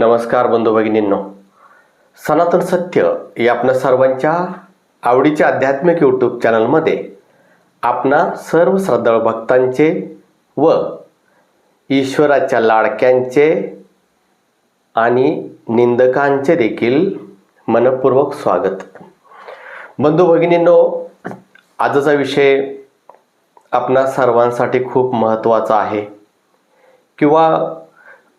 नमस्कार बंधू भगिनींनो. सनातन सत्य या आपल्या सर्वांच्या आवडीच्या आध्यात्मिक यूट्यूब चॅनलमध्ये आपणा सर्व श्रद्धाळू भक्तांचे व ईश्वराच्या लाडक्यांचे आणि निंदकांचे देखील मनपूर्वक स्वागत. बंधू भगिनींनो आजचा विषय आपणा सर्वांसाठी खूप महत्त्वाचा आहे. किंवा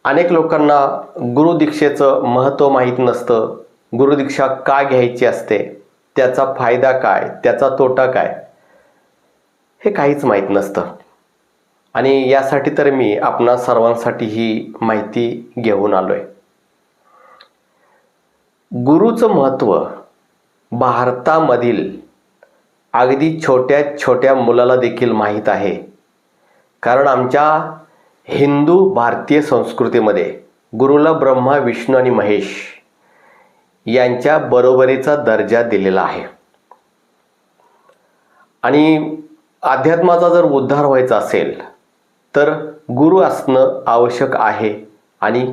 अनेक लोकांना गुरुदीक्षेचं महत्त्व माहीत नसतं. गुरुदीक्षा का घ्यायची असते? त्याचा फायदा काय? त्याचा तोटा काय? हे काहीच माहीत नसतं. आणि यासाठी तर मी आपणा सर्वांसाठी ही माहिती घेऊन आलो आहे गुरुचं महत्त्व भारतामधील अगदी छोट्या छोट्या मुलाला देखील माहीत आहे. कारण आमच्या हिंदू भारतीय संस्कृतीमध्ये गुरुला ब्रह्मा विष्णू आणि महेश यांच्या बरोबरीचा दर्जा दिलेला आहे. आणि अध्यात्माचा जर उद्धार व्हायचा असेल तर गुरु असणं आवश्यक आहे आणि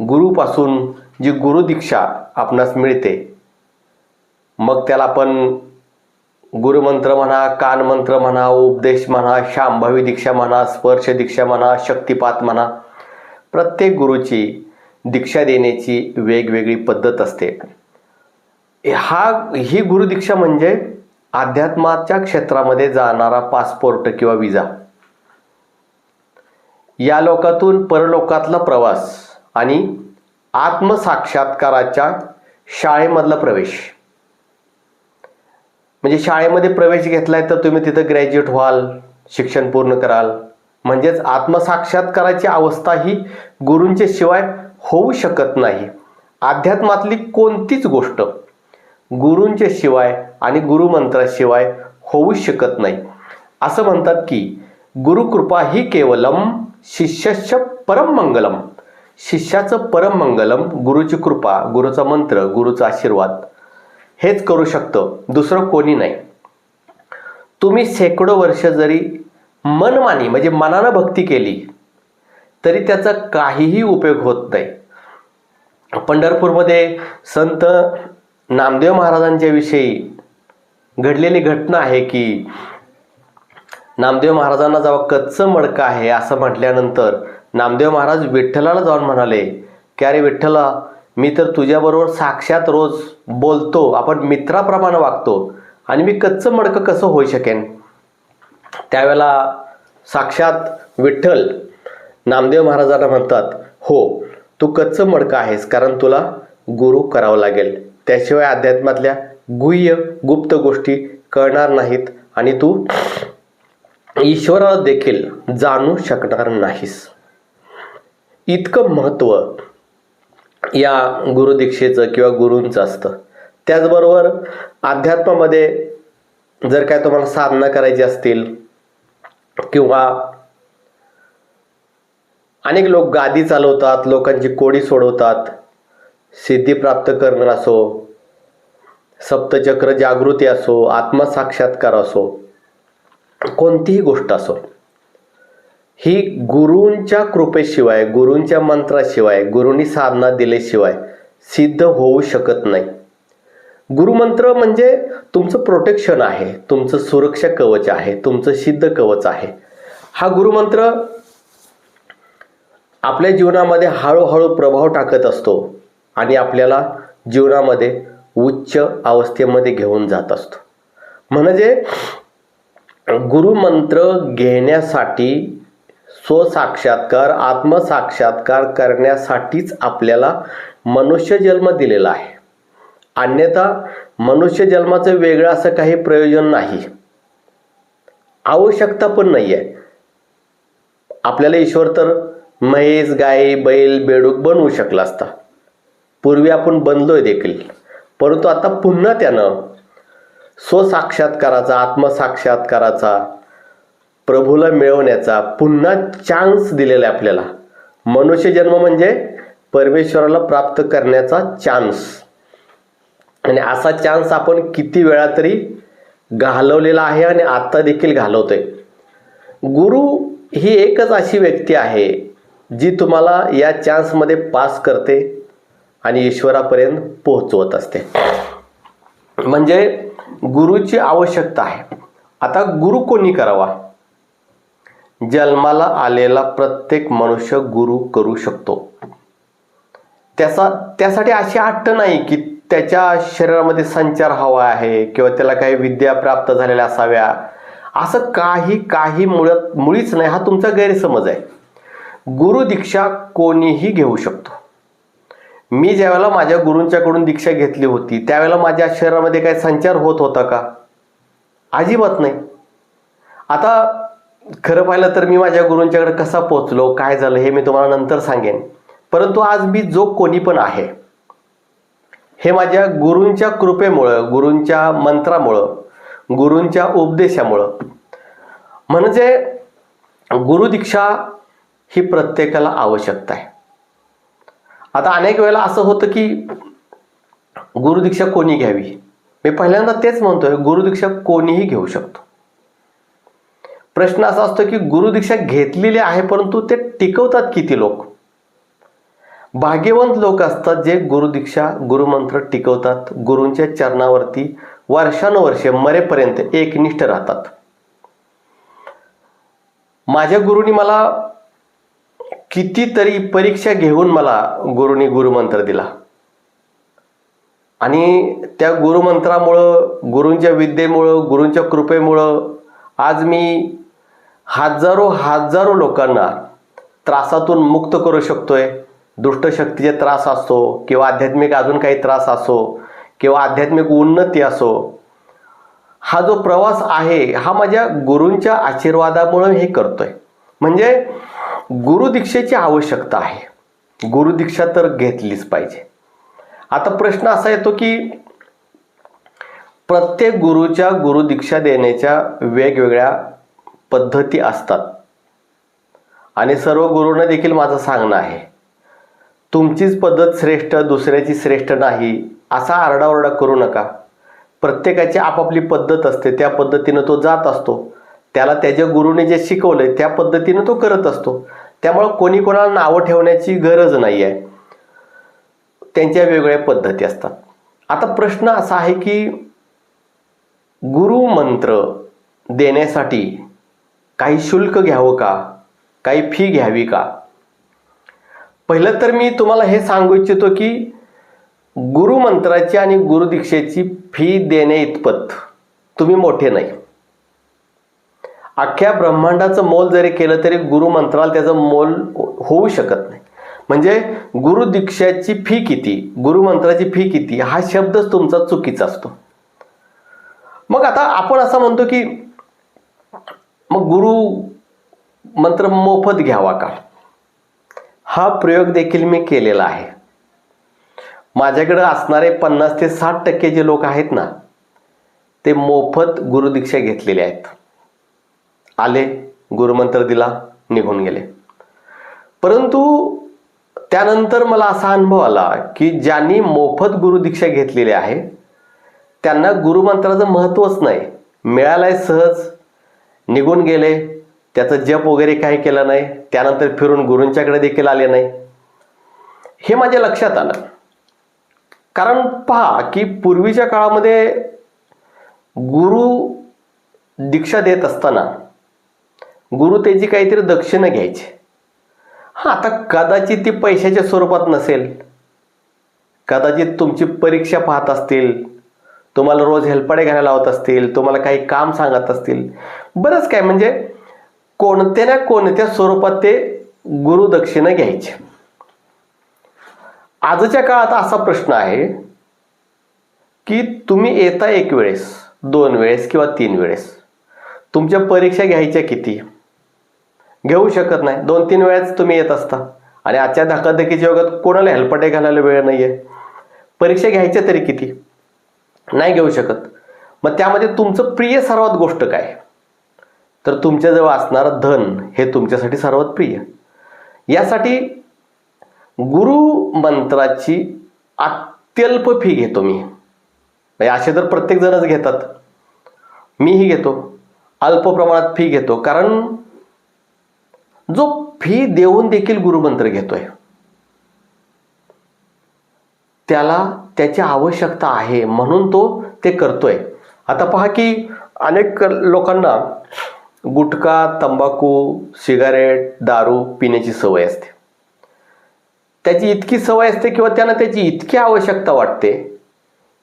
गुरुपासून जी गुरुदीक्षा आपणास मिळते मग त्याला आपण गुरुमंत्र म्हणा कानमंत्र म्हणा उपदेश म्हणा शांभवी दीक्षा म्हणा स्पर्श दीक्षा म्हणा शक्तिपात म्हणा प्रत्येक गुरुची दीक्षा देण्याची वेगवेगळी पद्धत असते. हा ही गुरुदीक्षा म्हणजे अध्यात्माच्या क्षेत्रामध्ये जाणारा पासपोर्ट किंवा विजा. या लोकातून परलोकातला प्रवास आणि आत्मसाक्षात्काराच्या शाळेमधला प्रवेश. म्हणजे शाळेमध्ये प्रवेश घेतलाय तर तुम्ही तिथं ग्रॅज्युएट व्हाल शिक्षण पूर्ण कराल. म्हणजेच आत्मसाक्षात्काराची अवस्था ही गुरूंच्या शिवाय होऊ शकत नाही. अध्यात्मातली कोणतीच गोष्ट गुरूंच्या शिवाय आणि गुरुमंत्राशिवाय होऊ शकत नाही. असं म्हणतात की गुरुकृपा ही केवलम शिष्यश परममंगलम शिष्याचं परममंगलम गुरुची कृपा गुरुचा मंत्र गुरुचा आशीर्वाद. हेच करू शकतं. दुसरं कोणी नाही. तुम्ही शेकडो वर्ष जरी मनमानी म्हणजे मनानं भक्ती केली तरी त्याचा काहीही उपयोग होत नाही. पंढरपूरमध्ये संत नामदेव महाराजांच्या विषयी घडलेली घटना आहे की नामदेव महाराजांना जेव्हा कच्चं मडकं आहे असं म्हटल्यानंतर नामदेव महाराज विठ्ठलाला जाऊन म्हणाले की अरे विठ्ठला मी तर तुझ्याबरोबर साक्षात रोज बोलतो आपण मित्राप्रमाणे वागतो आणि मी कच्चं मडकं कसं होऊ शकेन? त्यावेळेला साक्षात विठ्ठल नामदेव महाराजांना म्हणतात हो तू कच्चं मडकं आहेस कारण तुला गुरु करावं लागेल. त्याशिवाय अध्यात्मातल्या गुह्य गुप्त गोष्टी कळणार नाहीत आणि तू ईश्वराला देखील जाणू शकणार नाहीस. इतकं महत्त्व या गुरुदीक्षेचं किंवा गुरूंचं असतं. त्याचबरोबर अध्यात्मामध्ये जर काय तुम्हाला साधना करायची असतील किंवा अनेक लोक गादी चालवतात लोकांची कोडी सोडवतात सिद्धी प्राप्त करणं असो सप्तचक्र जागृती असो आत्मसाक्षात्कार असो कोणतीही गोष्ट असो ही गुरूंच्या कृपेशिवाय गुरूंच्या मंत्राशिवाय गुरुंनी साधना दिल्याशिवाय सिद्ध होऊ शकत नाही. गुरुमंत्र म्हणजे तुमचं प्रोटेक्शन आहे तुमचं सुरक्षा कवच आहे तुमचं सिद्ध कवच आहे. हा गुरुमंत्र आपल्या जीवनामध्ये हळूहळू प्रभाव टाकत असतो आणि आपल्याला जीवनामध्ये उच्च अवस्थेमध्ये घेऊन जात असतो. म्हणजे गुरुमंत्र घेण्यासाठी स्वसाक्षात्कार आत्मसाक्षात्कार करण्यासाठीच आपल्याला मनुष्य जन्म दिलेला आहे. अन्यथा मनुष्य जन्माचं वेगळं असं काही प्रयोजन नाही. आवश्यकता पण नाही आहे आपल्याला ईश्वर तर म्हैस गाय बैल बेडूक बनवू शकला असता. पूर्वी आपण बनलोय देखील. परंतु आता पुन्हा त्यानं स्वसाक्षात्काराचा आत्मसाक्षात्काराचा प्रभूला मिळवण्याचा पुन्हा चान्स दिलेला आहे आपल्याला. मनुष्य जन्म म्हणजे परमेश्वराला प्राप्त करण्याचा चान्स आणि असा चान्स आपण किती वेळा तरी घालवलेला आहे आणि आत्ता देखील घालवतोय. गुरु ही एकच अशी व्यक्ती आहे जी तुम्हाला या चान्समध्ये पास करते आणि ईश्वरापर्यंत पोहोचवत असते. म्हणजे गुरुची आवश्यकता आहे. आता गुरु कोणी करावा? जन्माला आलेला प्रत्येक मनुष्य गुरु करू शकतो. त्याचा त्यासाठी अशी अट्ट नाही की त्याच्या शरीरामध्ये संचार हवा आहे किंवा त्याला काही विद्या प्राप्त झालेल्या असाव्या. असं काही काही मुळात मुळीच नाही. हा तुमचा गैरसमज आहे. गुरु दीक्षा कोणीही घेऊ शकतो. मी ज्यावेळेला माझ्या गुरूंच्याकडून दीक्षा घेतली होती त्यावेळेला माझ्या शरीरामध्ये काही संचार होत होता का? अजिबात नाही. आता खरं पाहिलं तर मी माझ्या गुरूंच्याकडे कसा पोचलो काय झालं हे मी तुम्हाला नंतर सांगेन. परंतु आज मी जो कोणी पण आहे हे माझ्या गुरूंच्या कृपेमुळं गुरूंच्या मंत्रामुळं गुरूंच्या उपदेशामुळं. म्हणजे गुरुदीक्षा ही प्रत्येकाला आवश्यकता आहे. आता अनेक वेळेला असं होतं की गुरुदीक्षा कोणी घ्यावी? मी पहिल्यांदा तेच म्हणतोय गुरुदीक्षा कोणीही घेऊ शकतो. प्रश्न असा असतो की गुरुदीक्षा घेतलेली आहे परंतु ते टिकवतात किती लोक? भाग्यवंत लोक असतात जे गुरुदीक्षा गुरुमंत्र टिकवतात गुरूंच्या चरणावरती वर्षानुवर्षे मरेपर्यंत एकनिष्ठ राहतात. माझ्या गुरुनी मला कितीतरी परीक्षा घेऊन मला गुरुनी गुरुमंत्र दिला. आणि त्या गुरुमंत्रामुळं गुरूंच्या विद्येमुळं गुरूंच्या कृपेमुळं आज मी हजारो हजारो लोकांना त्रासातून मुक्त करू शकतोय. दुष्टशक्तीचे त्रास असो किंवा आध्यात्मिक अजून काही त्रास असो किंवा आध्यात्मिक उन्नती असो हा जो प्रवास आहे हा माझ्या गुरूंच्या आशीर्वादामुळं हे करतोय. म्हणजे गुरुदीक्षेची आवश्यकता आहे. गुरुदीक्षा तर घेतलीच पाहिजे. आता प्रश्न असा येतो की प्रत्येक गुरुच्या गुरुदीक्षा देण्याच्या वेगवेगळ्या पद्धती असतात. आणि सर्व गुरुंना देखील माझं सांगणं आहे. तुमचीच पद्धत श्रेष्ठ दुसऱ्याची श्रेष्ठ नाही असा आरडाओरडा करू नका. प्रत्येकाची आपापली पद्धत असते त्या पद्धतीनं तो जात असतो. त्याला त्याच्या गुरुने जे शिकवलंय त्या पद्धतीनं तो करत असतो. त्यामुळं कोणी कोणाला नावं ठेवण्याची गरज नाही आहे. त्यांच्या वेगवेगळ्या पद्धती असतात. आता प्रश्न असा आहे की गुरुमंत्र देण्यासाठी काही शुल्क घ्यावं का? काही फी घ्यावी का? पहिलं तर मी तुम्हाला हे सांगू इच्छितो की गुरुमंत्राची आणि गुरुदीक्षेची फी देणे इतपत. तुम्ही मोठे नाही. अख्ख्या ब्रह्मांडाचं मोल जरी केलं तरी गुरुमंत्राला त्याचं मोल होऊ शकत नाही. म्हणजे गुरुदीक्षाची फी किती गुरुमंत्राची फी किती हा शब्दच तुमचा चुकीचा असतो. मग आता आपण असं म्हणतो की मग गुरु मंत्र मोफत घ्यावा का? हा प्रयोग देखील मी केलेला आहे. माझ्याकडं असणारे पन्नास ते साठ टक्के जे लोक आहेत ना ते मोफत गुरुदीक्षा घेतलेले आहेत. आले गुरुमंत्र दिला निघून गेले. परंतु त्यानंतर मला असा अनुभव आला की ज्यांनी मोफत गुरुदीक्षा घेतलेली आहे त्यांना गुरुमंत्राचं महत्त्वच नाही. मिळालंय सहज. निघून गेले. त्याचं जप वगैरे काही केलं नाही. त्यानंतर फिरून गुरूंच्याकडे देखील आले नाही. हे माझ्या लक्षात आलं. कारण पहा की पूर्वीच्या काळामध्ये गुरु दीक्षा देत असताना गुरु त्याची काहीतरी दक्षिणा घ्यायची. हा आता कदाचित ती पैशाच्या स्वरूपात नसेल. कदाचित तुमची परीक्षा पाहत असतील. तुम्हाला रोज हेल्पाडे घ्यायला लावत असतील तुम्हाला काही काम सांगत असतील. बरंच काय म्हणजे कोणत्या ना कोणत्या स्वरूपात ते गुरुदक्षिणा घ्यायचे. आजच्या काळात असा प्रश्न आहे की तुम्ही येता एक वेळेस दोन वेळेस किंवा तीन वेळेस. तुमच्या परीक्षा घ्यायच्या किती? घेऊ शकत नाही. दोन तीन वेळेस तुम्ही येत असता. आणि आजच्या धकाधकीच्या योगात कोणाला हेल्पटे घालायला वेळ नाही आहे परीक्षा घ्यायच्या तरी किती? नाही घेऊ शकत. मग त्यामध्ये तुमचं प्रिय सर्वात गोष्ट काय? तर तुमच्याजवळ असणारं धन हे तुमच्यासाठी सर्वात प्रिय. यासाठी गुरु मंत्राची अत्यल्प फी घेतो मी. म्हणजे असे तर प्रत्येकजणच घेतात. मीही घेतो. अल्प प्रमाणात फी घेतो. कारण जो फी देऊन देखील गुरुमंत्र घेतोय. त्याला त्याची आवश्यकता आहे म्हणून तो ते करतोय. आता पहा की अनेक लोकांना गुटखा तंबाखू सिगारेट दारू पिण्याची सवय असते. त्याची इतकी सवय असते किंवा त्यांना त्याची इतकी आवश्यकता वाटते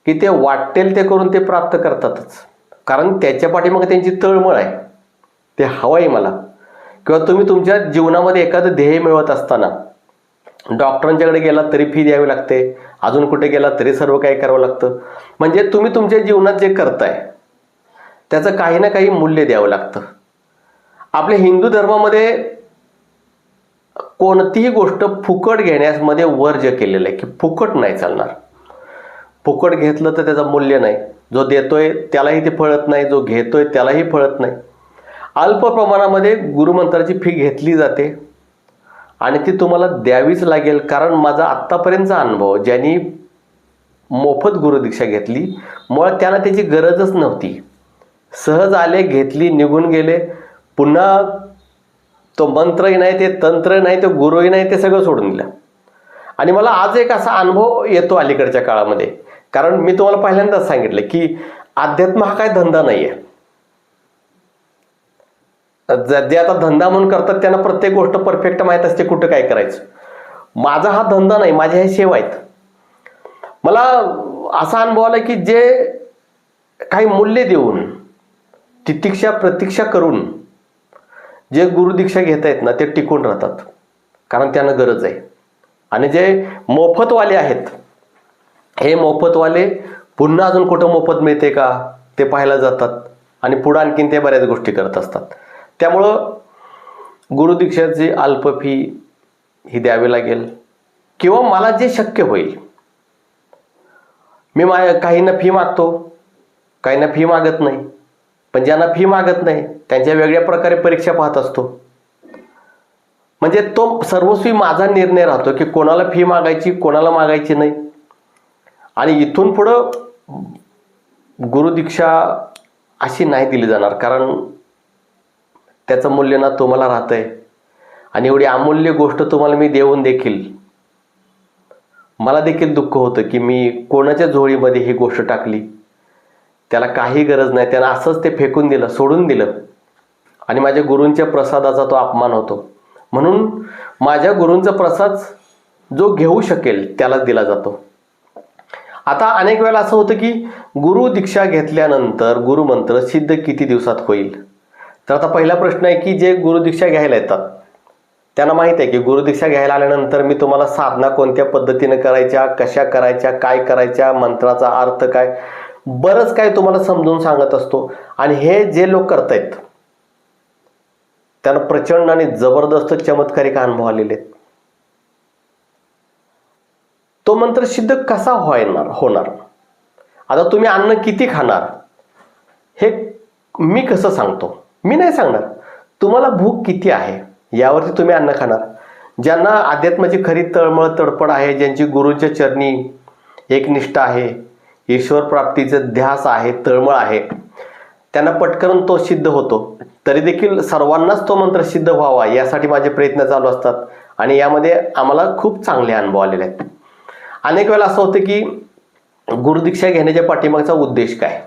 की ते वाटेल ते करून ते प्राप्त करतातच. कारण त्याच्या पाठीमागे त्यांची तळमळ आहे. ते हवं आहे मला. किंवा तुम्ही तुमच्या जीवनामध्ये एखादं ध्येय मिळवत असताना डॉक्टरांच्याकडे गेला तरी फी द्यावी लागते. अजून कुठे गेला तरी सर्व काही करावं लागतं. म्हणजे तुम्ही तुमच्या जीवनात जे करताय त्याचं काही ना काही मूल्य द्यावं लागतं. आपल्या हिंदू धर्मामध्ये कोणतीही गोष्ट फुकट घेण्यामध्ये वर्ज केलेलं आहे की फुकट नाही चालणार. फुकट घेतलं तर त्याचं मूल्य नाही. जो देतोय त्यालाही ते फळत नाही जो घेतोय त्यालाही फळत नाही. अल्प प्रमाणामध्ये गुरुमंत्राची फी घेतली जाते. आणि ती तुम्हाला द्यावीच लागेल. कारण माझा आत्तापर्यंतचा अनुभव ज्यांनी मोफत गुरुदीक्षा घेतली मुळात त्याला त्याची गरजच नव्हती. सहज आले घेतली निघून गेले. पुन्हा तो मंत्रही नाही ते तंत्र नाही ते गुरुही नाही ते सगळं सोडून दिलं. आणि मला आज एक असा अनुभव येतो अलीकडच्या काळामध्ये. कारण मी तुम्हाला पहिल्यांदाच सांगितलं की अध्यात्म हा काय धंदा नाही आहे जे आता धंदा म्हणून करतात त्यांना प्रत्येक गोष्ट परफेक्ट माहीत असते कुठं काय करायचं. माझा हा धंदा नाही माझ्या ह्या सेवा आहेत. मला असा अनुभव आला की जे काही मूल्य देऊन तितिक्षा प्रतीक्षा करून जे गुरुदीक्षा घेत आहेत ना ते टिकून राहतात. कारण त्यांना गरज आहे. आणि जे मोफतवाले आहेत हे मोफतवाले पुन्हा अजून कुठं मोफत मिळते का? ते पाहायला जातात. आणि पुढं आणखीन ते बऱ्याच गोष्टी करत असतात. त्यामुळं गुरुदीक्षाची अल्प फी ही द्यावी लागेल. किंवा मला जे शक्य होईल. मी मा काहींना फी मागतो काहींना फी मागत नाही. पण ज्यांना फी मागत नाही त्यांच्या वेगळ्या प्रकारे परीक्षा पाहत असतो. म्हणजे तो सर्वस्वी माझा निर्णय राहतो की कोणाला फी मागायची कोणाला मागायची नाही. आणि इथून पुढं गुरुदीक्षा अशी नाही दिली जाणार. कारण त्याचं मूल्य ना तुम्हाला राहतंय. आणि एवढी अमूल्य गोष्ट तुम्हाला मी देऊन देखील मला देखील दुःख होतं की मी कोणाच्या झोळीमध्ये ही गोष्ट टाकली. त्याला काही गरज नाही. त्यानं असंच ते फेकून दिलं सोडून दिलं. आणि माझ्या गुरूंच्या प्रसादाचा तो अपमान होतो. म्हणून माझ्या गुरूंचा प्रसाद जो घेऊ शकेल त्यालाच दिला जातो. आता अनेक वेळेला असं होतं की गुरु दीक्षा घेतल्यानंतर गुरुमंत्र सिद्ध किती दिवसात होईल? तर आता पहिला प्रश्न आहे की जे गुरुदीक्षा घ्यायला येतात त्यांना माहीत आहे की गुरुदीक्षा घ्यायला आल्यानंतर मी तुम्हाला साधना कोणत्या पद्धतीनं करायच्या कशा करायच्या काय करायच्या मंत्राचा अर्थ काय बरंच काय तुम्हाला समजून सांगत असतो. आणि हे जे लोक करतायत त्यांना प्रचंड आणि जबरदस्त चमत्कारिक अनुभव आलेले आहेत. तो मंत्र सिद्ध कसा होणार होणार? आता तुम्ही अन्न किती खाणार हे मी कसं सांगतो? मी नाही सांगणार. तुम्हाला भूक किती आहे? यावरती तुम्ही अन्न खाणार. ज्यांना अध्यात्माची खरी तळमळ तडपड आहे ज्यांची गुरुच्या चरणी एकनिष्ठ आहे ईश्वर प्राप्तीचं ध्यास आहे तळमळ आहे त्यांना पटकन तो सिद्ध होतो. तरी देखील सर्वांनाच तो मंत्र सिद्ध व्हावा यासाठी माझे प्रयत्न चालू असतात आणि यामध्ये आम्हाला खूप चांगले अनुभव आलेले आहेत. अनेक वेळेला असं होतं की गुरुदीक्षा घेण्याच्या पाठीमागचा उद्देश काय?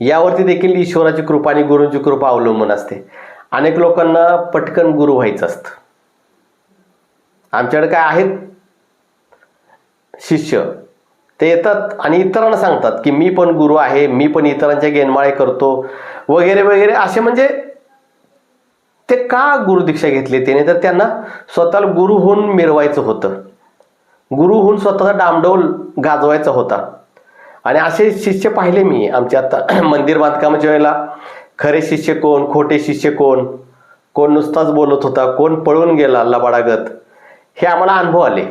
यावरती देखील ईश्वराची कृपा आणि गुरूंची कृपा अवलंबून असते. अनेक लोकांना पटकन गुरु व्हायचं असतं. आमच्याकडे काय आहेत? शिष्य. ते येतात आणि इतरांना सांगतात की मी पण गुरु आहे मी पण इतरांच्या गेनमाळे करतो वगैरे वगैरे. असे म्हणजे ते का गुरुदीक्षा घेतली? त्याने तर त्यांना स्वतःला गुरु होऊन मिरवायचं होतं. गुरु होऊन स्वतःचा डामडौल गाजवायचा होता. आणि असे शिष्य पाहिले मी आमच्या आता मंदिर बांधकामाच्या वेळेला. खरे शिष्य कोण खोटे शिष्य कोण? कोण नुसताच बोलत होता कोण पळून गेला लबाडागत हे आम्हाला अनुभव आले.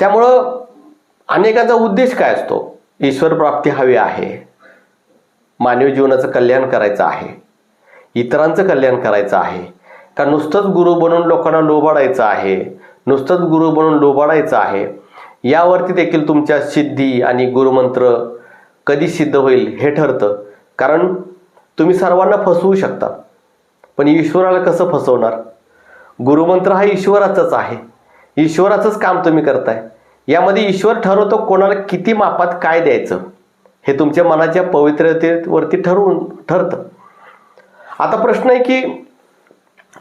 त्यामुळं अनेकांचा उद्देश काय असतो? ईश्वर प्राप्ती हवी आहे. मानवी जीवनाचं कल्याण करायचं आहे. इतरांचं कल्याण करायचं आहे. का नुसतंच गुरु बनून लोकांना लोबाडायचं आहे. नुसतंच गुरु बनून लोबाडायचं आहे. यावरती देखील तुमच्या सिद्धी आणि गुरुमंत्र कधी सिद्ध होईल हे ठरतं. कारण तुम्ही सर्वांना फसवू शकता. पण ईश्वराला कसं फसवणार? गुरुमंत्र हा ईश्वराचाच आहे. ईश्वराचंच काम तुम्ही करताय. यामध्ये ईश्वर ठरवतो कोणाला किती मापात काय द्यायचं. हे तुमच्या मनाच्या पवित्रतेवरती ठरवून ठरतं. आता प्रश्न आहे की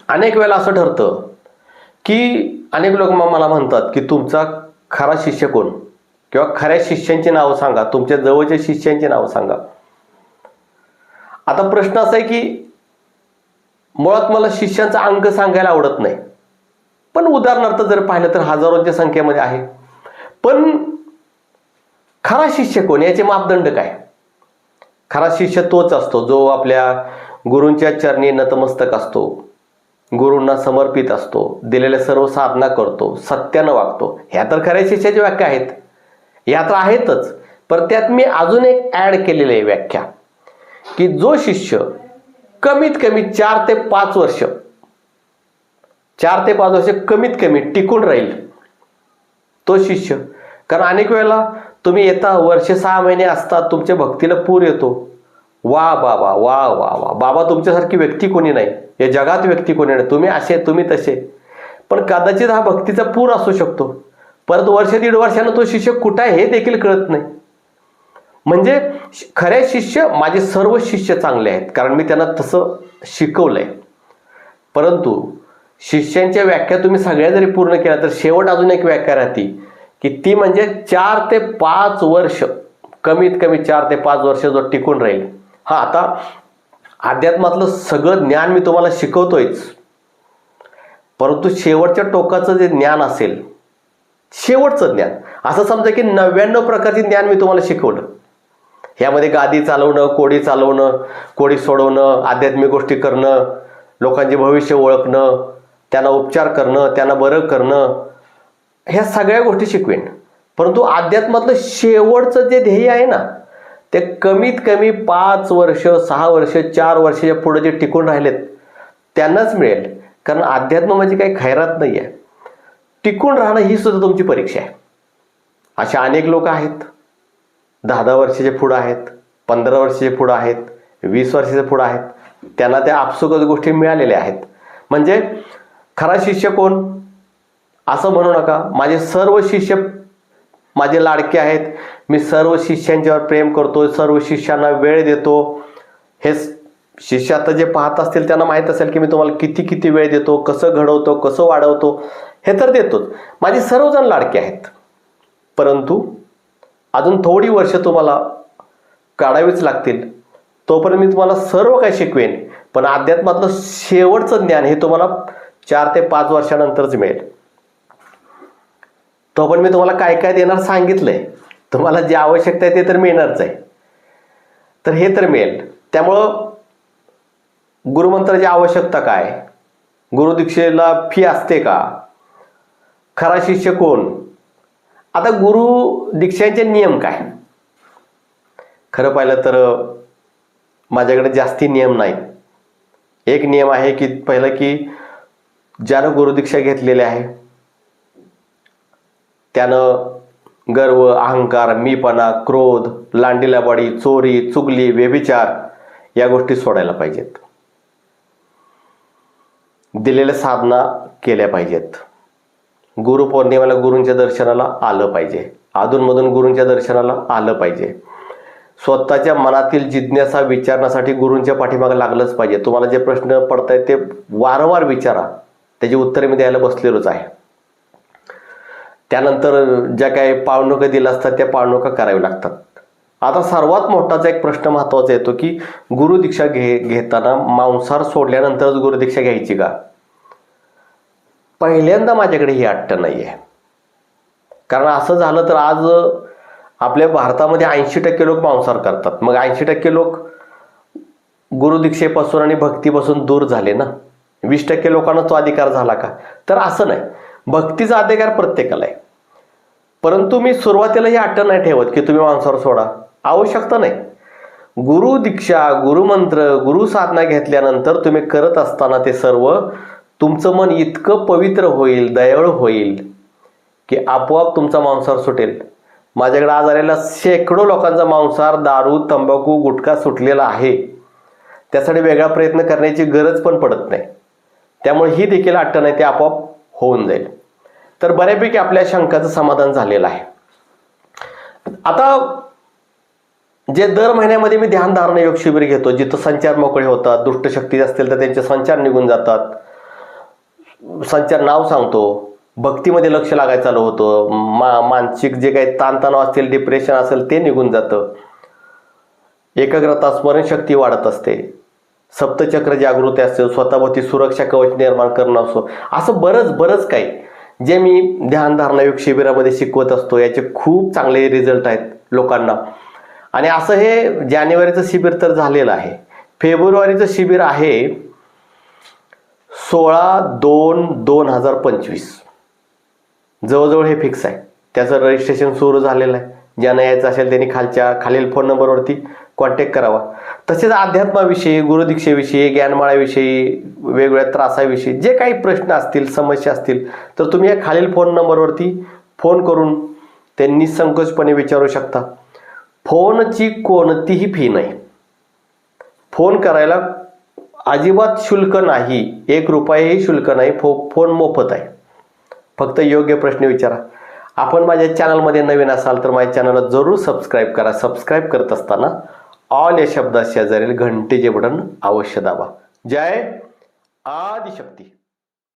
अनेक वेळेला असं ठरतं की अनेक लोक मला म्हणतात की तुमचा खरा शिष्य कोण? किंवा खऱ्या शिष्यांची नावं सांगा. तुमच्या जवळच्या शिष्यांची नावं सांगा. आता प्रश्न असा आहे की मुळात मला शिष्यांचा अंक सांगायला आवडत नाही. पण उदाहरणार्थ जर पाहिलं तर हजारोंच्या संख्येमध्ये आहे. पण खरा शिष्य कोण? याचे मापदंड काय? खरा शिष्य तोच असतो जो आपल्या गुरूंच्या चरणी नतमस्तक असतो. गुरूंना समर्पित असतो दिलेल्या सर्व साधना करतो सत्यानं वागतो. ह्या तर खऱ्या शिष्याच्या व्याख्या आहेत. ह्या तर आहेतच पण त्यात मी अजून एक ॲड केलेली आहे व्याख्या. की जो शिष्य कमीत कमी चार ते पाच वर्ष चार ते पाच वर्ष कमीत कमी टिकून राहील तो शिष्य. कारण अनेक वेळेला तुम्ही येता वर्ष सहा महिने असतात तुमच्या भक्तीला पूर येतो. वा बाबा वा वा वा बाबा तुमच्यासारखी व्यक्ती कोणी नाही. या जगात व्यक्ती कोणी नाही. तुम्ही असे तुम्ही तसे. पण कदाचित हा भक्तीचा पूर असू शकतो. परत वर्ष दीड वर्षानं तो शिष्य कुठं आहे हे देखील कळत नाही. म्हणजे खरे शिष्य माझे सर्व शिष्य चांगले आहेत. कारण मी त्यांना तसं शिकवलंय. परंतु शिष्यांच्या व्याख्या तुम्ही सगळ्या जरी पूर्ण केल्या तर शेवट अजून एक व्याख्या राहते की ती म्हणजे चार ते पाच वर्ष कमीत कमी चार ते पाच वर्ष जो टिकून राहील. हा आता अध्यात्मातलं सगळं ज्ञान मी तुम्हाला शिकवतोयच. परंतु शेवटच्या टोकाचं जे ज्ञान असेल शेवटचं ज्ञान असं समजा की नव्याण्णव प्रकारचे ज्ञान मी तुम्हाला शिकवलं. ह्यामध्ये गादी चालवणं कोडी चालवणं कोडी सोडवणं आध्यात्मिक गोष्टी करणं लोकांचे भविष्य ओळखणं त्यांना उपचार करणं त्यांना बरं करणं ह्या सगळ्या गोष्टी शिकवेन. परंतु अध्यात्मातलं शेवटचं जे ध्येय आहे ना ते कमीत कमी पाच वर्ष सहा वर्ष चार वर्षाच्या पुढे जे टिकून राहिलेत त्यांनाच मिळेल. कारण अध्यात्म म्हणजे काही खैरात नाही आहे टिकून राहणं ही सुद्धा तुमची परीक्षा आहे. अशा अनेक लोक आहेत. दहा दहा वर्षाचे पुढं आहेत पंधरा वर्षाचे पुढं आहेत वीस वर्षाचे पुढं आहेत. त्यांना त्या आपसुकच गोष्टी मिळालेल्या आहेत. म्हणजे खरा शिष्य कोण? असं म्हणू नका. माझे सर्व शिष्य माझे लाडके आहेत. मी सर्व शिष्यांच्यावर प्रेम करतो सर्व शिष्यांना वेळ देतो. हे शिष्य आता जे पाहत असतील त्यांना माहीत असेल की मी तुम्हाला किती किती वेळ देतो कसं घडवतो कसं वाढवतो हे तर देतोच. माझी सर्वजण लाडके आहेत. परंतु अजून थोडी वर्ष तुम्हाला काढावीच लागतील. तोपर्यंत मी तुम्हाला सर्व काही शिकवेन. पण अध्यात्मातलं शेवटचं ज्ञान हे तुम्हाला चार ते पाच वर्षानंतरच मिळेल. तोपर्यंत मी तुम्हाला काय काय देणार सांगितलंय? तुम्हाला जे आवश्यकता आहे ते तर मिळणारच आहे. तर हे तर मिळेल. त्यामुळं गुरुमंत्राची आवश्यकता काय? गुरुदीक्षेला फी असते का? खरा शिष्य कोण? आता गुरु दीक्षांचे नियम काय? खरं पाहिलं तर माझ्याकडे जास्ती नियम नाहीत एक नियम आहे की पहिलं की ज्यानं गुरुदीक्षा घेतलेली आहे त्यानं गर्व अहंकार मीपणा क्रोध लांडीलाबाडी चोरी चुगली व्यभिचार या गोष्टी सोडायला पाहिजेत. दिलेल्या साधना केल्या पाहिजेत. गुरुपौर्णिमेला गुरूंच्या दर्शनाला आलं पाहिजे. अधूनमधून गुरूंच्या दर्शनाला आलं पाहिजे. स्वतःच्या मनातील जिज्ञासा विचारण्यासाठी गुरूंच्या पाठीमागे लागलंच पाहिजे. तुम्हाला जे प्रश्न पडतायत ते वारंवार विचारा. त्याची उत्तरे मी द्यायला बसलेलोच आहे. त्यानंतर ज्या काही पाळणुका दिल्या असतात त्या पाळणुका कराव्या लागतात. आता सर्वात मोठाचा एक प्रश्न महत्त्वाचा येतो की गुरुदीक्षा घे घेताना मांसाहार सोडल्यानंतरच गुरुदीक्षा घ्यायची का? पहिल्यांदा माझ्याकडे ही अट्ट नाही आहे कारण असं झालं तर आज आपल्या भारतामध्ये ऐंशी टक्के लोक मांसाहार करतात. मग ऐंशी टक्के लोक गुरुदीक्षेपासून आणि भक्तीपासून दूर झाले ना? वीस टक्के लोकांना तो अधिकार झाला का? तर असं नाही. भक्तीचा अधिकार प्रत्येकाला आहे. परंतु मी सुरुवातीला ही आठ नाही ठेवत की तुम्ही मांसाहार सोडा. आवश्यकता नाही. गुरु दीक्षा गुरुमंत्र गुरु साधना घेतल्यानंतर तुम्ही करत असताना ते सर्व तुमचं मन इतकं पवित्र होईल दयाळ होईल की आपोआप तुमचा मांसाहार सुटेल. माझ्याकडे आज आलेला शेकडो लोकांचा मांसाहार दारू तंबाखू गुटखा सुटलेला आहे. त्यासाठी वेगळा प्रयत्न करण्याची गरज पण पडत नाही. त्यामुळे ही देखील अट्ट नाही ते आपोआप होऊन जाईल. तर बऱ्यापैकी आपल्या शंकाचं समाधान झालेलं आहे. आता जे दर महिन्यामध्ये मी ध्यानधारणा योग शिबिर घेतो जिथं संचार मोकळे होतात दुष्टशक्ती असतील तर त्यांचे संचार निघून जातात. संचार नाव सांगतो भक्तीमध्ये लक्ष लागायला चालू होतं मा मानसिक जे काही ताणतणाव असतील डिप्रेशन असेल ते निघून जातं. एकाग्रता स्मरणशक्ती वाढत असते. सप्तचक्र जागृती असते स्वतःभोवती सुरक्षा कवच निर्माण करणं असो असं बरंच बरंच काही. जे मी ध्यानधारणा योग शिबिरामध्ये शिकवत असतो याचे खूप चांगले रिझल्ट आहेत लोकांना. आणि असं हे जानेवारीचं शिबिर तर झालेलं आहे. फेब्रुवारीचं शिबिर आहे सोळा दोन दोन हजार पंचवीस. जवळजवळ हे फिक्स आहे. त्याचं रजिस्ट्रेशन सुरू झालेलं आहे. ज्यांना यायचं असेल त्यांनी खालच्या खालील फोन नंबरवरती कॉन्टॅक्ट करावा. तसेच अध्यात्माविषयी गुरुदीक्षेविषयी ज्ञानमाळाविषयी वेगवेगळ्या त्रासाविषयी जे काही प्रश्न असतील समस्या असतील तर तुम्ही या खालील फोन नंबरवरती फोन करून ते निसंकोचपणे विचारू शकता. फोनची कोणतीही फी नाही. फोन करायला अजिबात शुल्क नाही. एक रुपयाही शुल्क नाही. फो फोन मोफत आहे. फक्त योग्य प्रश्न विचारा. आपण माझ्या चॅनलमध्ये नवीन असाल तर माझ्या चॅनलला जरूर सबस्क्राईब करा. सबस्क्राईब करत असताना ऑल या शब्दात शेजारील घंटेचे बटन अवश्य दाबा. जय आदिशक्ती.